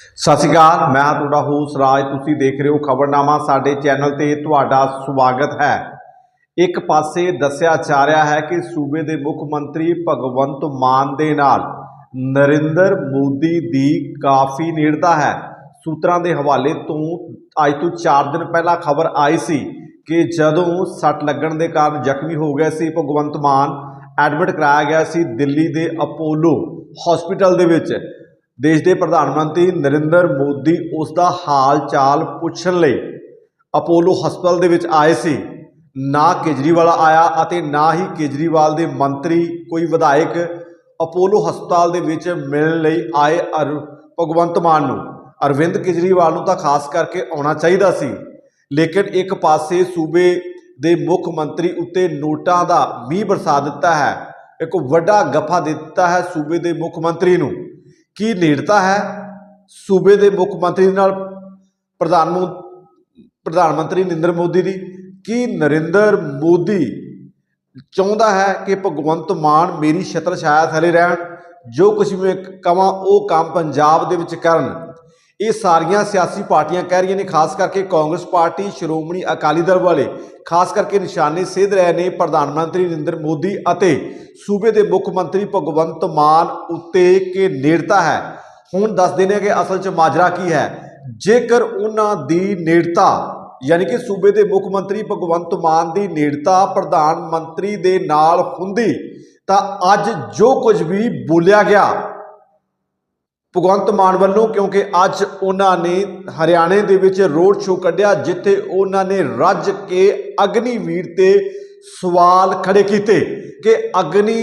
ਸਤਿ ਸ਼੍ਰੀ ਅਕਾਲ, ਮੈਂ ਹਾਂ ਤੁਹਾਡਾ ਹੋਸ ਰਾਜ, ਤੁਸੀਂ ਦੇਖ ਰਹੇ ਹੋ ਖਬਰਨਾਮਾ, ਸਾਡੇ ਚੈਨਲ ਤੇ ਤੁਹਾਡਾ ਸਵਾਗਤ ਹੈ। ਇੱਕ ਪਾਸੇ ਦੱਸਿਆ ਜਾ ਰਿਹਾ ਹੈ ਕਿ ਸੂਬੇ ਦੇ ਮੁੱਖ ਮੰਤਰੀ ਭਗਵੰਤ ਮਾਨ ਦੇ ਨਾਲ ਨਰਿੰਦਰ ਮੋਦੀ ਦੀ ਕਾਫੀ ਨੇੜਤਾ ਹੈ। ਸੂਤਰਾਂ ਦੇ ਹਵਾਲੇ ਤੋਂ ਅੱਜ ਤੋਂ 4 ਦਿਨ ਪਹਿਲਾਂ ਖਬਰ ਆਈ ਸੀ ਕਿ ਜਦੋਂ ਸੱਟ ਲੱਗਣ ਦੇ ਕਾਰਨ ਜ਼ਖਮੀ ਹੋ ਗਿਆ ਸੀ ਭਗਵੰਤ ਮਾਨ ਐਡਮਿਟ ਕਰਾਇਆ ਗਿਆ ਸੀ ਦਿੱਲੀ ਦੇ ਅਪੋਲੋ ਹਸਪੀਟਲ ਦੇ ਵਿੱਚ। ਦੇਸ਼ ਦੇ ਪ੍ਰਧਾਨ ਮੰਤਰੀ ਨਰਿੰਦਰ ਮੋਦੀ ਉਸ ਦਾ ਹਾਲ ਚਾਲ ਪੁੱਛਣ ਲਈ ਅਪੋਲੋ ਹਸਪਤਾਲ ਦੇ ਵਿੱਚ ਆਏ ਸੀ। ਨਾ ਕੇਜਰੀਵਾਲ ਆਇਆ ਅਤੇ ਨਾ ਹੀ ਕੇਜਰੀਵਾਲ ਦੇ ਮੰਤਰੀ ਕੋਈ ਵਿਧਾਇਕ ਅਪੋਲੋ ਹਸਪਤਾਲ ਦੇ ਵਿੱਚ ਮਿਲਣ ਲਈ ਆਏ ਅਰ, ਭਗਵੰਤ ਮਾਨ ਨੂੰ। ਅਰਵਿੰਦ ਕੇਜਰੀਵਾਲ ਨੂੰ ਤਾਂ ਖਾਸ ਕਰਕੇ ਆਉਣਾ ਚਾਹੀਦਾ ਸੀ। ਲੇਕਿਨ ਇੱਕ ਪਾਸੇ ਸੂਬੇ ਦੇ ਮੁੱਖ ਮੰਤਰੀ ਉੱਤੇ ਨੋਟਾਂ ਦਾ ਮੀਂਹ ਬਰਸਾ ਦਿੱਤਾ ਹੈ। ਇੱਕ ਵੱਡਾ ਗੱਫਾ ਦੇ ਦਿੱਤਾ ਹੈ ਸੂਬੇ ਦੇ ਮੁੱਖ ਮੰਤਰੀ ਨੂੰ। ਕੀ ਨੇੜਤਾ ਹੈ? ਸੂਬੇ ਦੇ ਮੁੱਖ ਮੰਤਰੀ ਨਾਲ ਪ੍ਰਧਾਨ ਮੰ- ਪ੍ਰਧਾਨ ਮੰਤਰੀ ਨਰਿੰਦਰ ਮੋਦੀ ਦੀ। ਕੀ ਨਰਿੰਦਰ ਮੋਦੀ ਚਾਹੁੰਦਾ ਹੈ ਕਿ ਭਗਵੰਤ ਮਾਨ ਮੇਰੀ ਛਤਰ ਛਾਇਆ ਥੱਲੇ ਰਹਿਣ? ਜੋ ਕੁਝ ਮੈਂ ਕਵਾਂ ਉਹ ਕੰਮ ਪੰਜਾਬ ਦੇ ਵਿੱਚ ਕਰਨ। ਇਹ ਸਾਰੀਆਂ ਸਿਆਸੀ ਪਾਰਟੀਆਂ ਕਹਿ ਰਹੀਆਂ ਨੇ, ਖਾਸ ਕਰਕੇ ਕਾਂਗਰਸ ਪਾਰਟੀ, ਸ਼੍ਰੋਮਣੀ ਅਕਾਲੀ ਦਲ ਵਾਲੇ। ਖਾਸ ਕਰਕੇ ਨਿਸ਼ਾਨੇ ਸਿੱਧ ਰਹੇ ਨੇ ਪ੍ਰਧਾਨ ਮੰਤਰੀ ਨਰਿੰਦਰ ਮੋਦੀ ਅਤੇ ਸੂਬੇ ਦੇ ਮੁੱਖ ਮੰਤਰੀ ਭਗਵੰਤ ਮਾਨ ਉੱਤੇ ਕਿ ਨੇੜਤਾ ਹੈ। ਹੁਣ ਦੱਸਦੇ ਨੇ ਕਿ ਅਸਲ 'ਚ ਮਾਜਰਾ ਕੀ ਹੈ। ਜੇਕਰ ਉਹਨਾਂ ਦੀ ਨੇੜਤਾ, ਯਾਨੀ ਕਿ ਸੂਬੇ ਦੇ ਮੁੱਖ ਮੰਤਰੀ ਭਗਵੰਤ ਮਾਨ ਦੀ ਨੇੜਤਾ ਪ੍ਰਧਾਨ ਮੰਤਰੀ ਦੇ ਨਾਲ ਹੁੰਦੀ, ਤਾਂ ਅੱਜ ਜੋ ਕੁਝ ਵੀ ਬੋਲਿਆ ਗਿਆ ਭਗਵੰਤ ਮਾਨ ਵੱਲੋਂ, ਕਿਉਂਕਿ ਅੱਜ ਉਹਨਾਂ ਨੇ ਹਰਿਆਣੇ ਦੇ ਵਿੱਚ ਰੋਡ ਸ਼ੋਅ ਕੱਢਿਆ, ਜਿੱਥੇ ਉਹਨਾਂ ਨੇ ਰੱਜ ਕੇ ਅਗਨੀਵੀਰ ਤੇ ਸਵਾਲ ਖੜੇ ਕੀਤੇ ਕਿ ਅਗਨੀ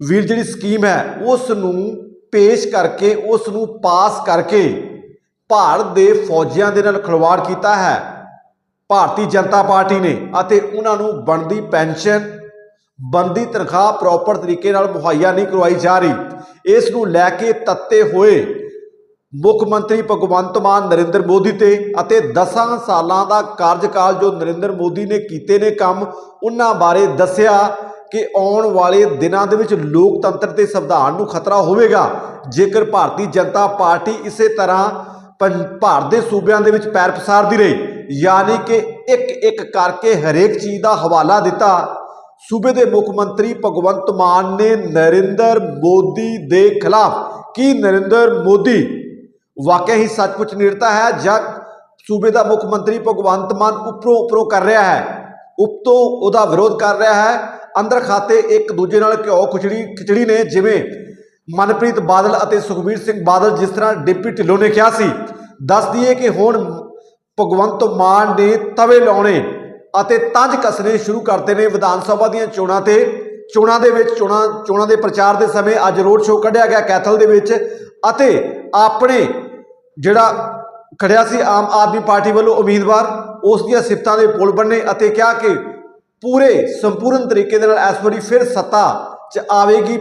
ਵੀਰ ਜਿਹੜੀ ਸਕੀਮ ਹੈ, ਉਸ ਨੂੰ ਪੇਸ਼ ਕਰਕੇ, ਉਸ ਨੂੰ ਪਾਸ ਕਰਕੇ ਭਾਰਤ ਦੇ ਫੌਜੀਆਂ ਦੇ ਨਾਲ ਖਿਲਵਾੜ ਕੀਤਾ ਹੈ। ਭਾਰਤੀ ਜਨਤਾ ਪਾਰਟੀ ਨੇ ਅਤੇ ਉਹਨਾਂ ਨੂੰ ਬਣਦੀ ਪੈਨਸ਼ਨ ਬੰਦੀ ਤਨਖਾਹ ਪ੍ਰੋਪਰ ਤਰੀਕੇ ਨਾਲ ਮੁਹੱਈਆ ਨਹੀਂ ਕਰਵਾਈ ਜਾ ਰਹੀ। ਇਸ ਨੂੰ ਲੈ ਕੇ ਤੱਤੇ ਹੋਏ ਮੁੱਖ ਮੰਤਰੀ ਭਗਵੰਤ ਮਾਨ ਨਰਿੰਦਰ ਮੋਦੀ ਤੇ ਅਤੇ 10 ਸਾਲਾਂ ਦਾ ਕਾਰਜਕਾਲ ਜੋ ਨਰਿੰਦਰ ਮੋਦੀ ਨੇ ਕੀਤੇ ਨੇ ਕੰਮ, ਉਹਨਾਂ ਬਾਰੇ ਦੱਸਿਆ ਕਿ ਆਉਣ ਵਾਲੇ ਦਿਨਾਂ ਦੇ ਵਿੱਚ ਲੋਕਤੰਤਰ ਤੇ ਸੰਵਿਧਾਨ ਨੂੰ ਖਤਰਾ ਹੋਵੇਗਾ। ਜੇਕਰ ਭਾਰਤੀ ਜਨਤਾ ਪਾਰਟੀ ਇਸੇ ਤਰ੍ਹਾਂ ਪੰ- ਭਾਰਤ ਦੇ ਸੂਬਿਆਂ ਦੇ ਵਿੱਚ ਪੈਰ ਪਸਾਰਦੀ ਰਹੀ, ਯਾਨੀ ਕਿ ਇੱਕ ਇੱਕ ਕਰਕੇ ਹਰੇਕ ਚੀਜ਼ ਦਾ ਹਵਾਲਾ ਦਿੱਤਾ ਸੂਬੇ ਦੇ ਮੁੱਖ ਮੰਤਰੀ ਭਗਵੰਤ ਮਾਨ ਨੇ ਨਰਿੰਦਰ ਮੋਦੀ ਦੇ ਖਿਲਾਫ ਕੀ ਨਰਿੰਦਰ ਮੋਦੀ ਵਾਕਿਆ ਹੀ ਸੱਚਮੁੱਚ ਨਿਰਤਾ ਹੈ ਜਾਂ ਸੂਬੇ ਦਾ ਮੁੱਖ ਮੰਤਰੀ ਭਗਵੰਤ ਮਾਨ ਉੱਪਰੋਂ ਉੱਪਰੋਂ ਕਰ ਰਿਹਾ ਹੈ? ਉਪਤੋਂ ਉਹਦਾ ਵਿਰੋਧ ਕਰ ਰਿਹਾ ਹੈ। ਅੰਦਰ ਖਾਤੇ ਇੱਕ ਦੂਜੇ ਨਾਲ ਘਿਓ ਖਿਚੜੀ ਖਿਚੜੀ ਨੇ ਜਿਵੇਂ ਮਨਪ੍ਰੀਤ ਬਾਦਲ ਅਤੇ ਸੁਖਬੀਰ ਸਿੰਘ ਬਾਦਲ ਜਿਸ ਤਰ੍ਹਾਂ ਡਿਪਟੀ ਢਿੱਲੋਂ ਨੇ ਕਿਹਾ ਸੀ। ਦੱਸ ਦਈਏ ਕਿ ਹੁਣ ਭਗਵੰਤ ਮਾਨ ਨੇ ਤਵੇ ਲਾਉਣੇ ਅਤੇ ਤੰਜ ਕੱਸਣੇ ਸ਼ੁਰੂ ਕਰਤੇ ਨੇ ਵਿਧਾਨ ਸਭਾ ਦੀਆਂ ਚੋਣਾਂ ਤੇ। ਚੋਣਾਂ ਦੇ ਵਿੱਚ, ਚੋਣਾਂ ਚੋਣਾਂ ਦੇ ਪ੍ਰਚਾਰ ਦੇ ਸਮੇਂ ਅੱਜ ਰੋਡ ਸ਼ੋਅ ਕੱਢਿਆ ਗਿਆ ਕੈਥਲ ਦੇ ਵਿੱਚ ਅਤੇ ਆਪਣੇ ਜਿਹੜਾ ਖੜਿਆ ਸੀ ਆਮ ਆਦਮੀ ਪਾਰਟੀ ਵੱਲੋਂ ਉਮੀਦਵਾਰ, ਉਸ ਦੀਆਂ ਸਿਫਤਾਂ ਦੇ ਪੁਲ ਬੰਨੇ ਅਤੇ ਕਿਹਾ ਕਿ ਪੂਰੇ ਸੰਪੂਰਨ ਤਰੀਕੇ ਦੇ ਨਾਲ ਇਸ ਵਾਰੀ ਫਿਰ ਸੱਤਾ 'ਚ ਆਵੇਗੀ।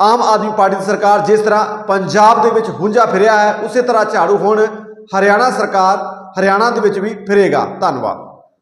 ਆਮ ਆਦਮੀ ਪਾਰਟੀ ਦੀ ਸਰਕਾਰ ਜਿਸ ਤਰ੍ਹਾਂ ਪੰਜਾਬ ਦੇ ਵਿੱਚ ਹੁੰਜਾ ਫਿਰਿਆ ਹੈ, ਉਸੇ ਤਰ੍ਹਾਂ ਝਾੜੂ ਹੁਣ ਹਰਿਆਣਾ ਸਰਕਾਰ, ਹਰਿਆਣਾ ਦੇ ਵਿੱਚ ਵੀ ਫਿਰੇਗਾ। ਧੰਨਵਾਦ।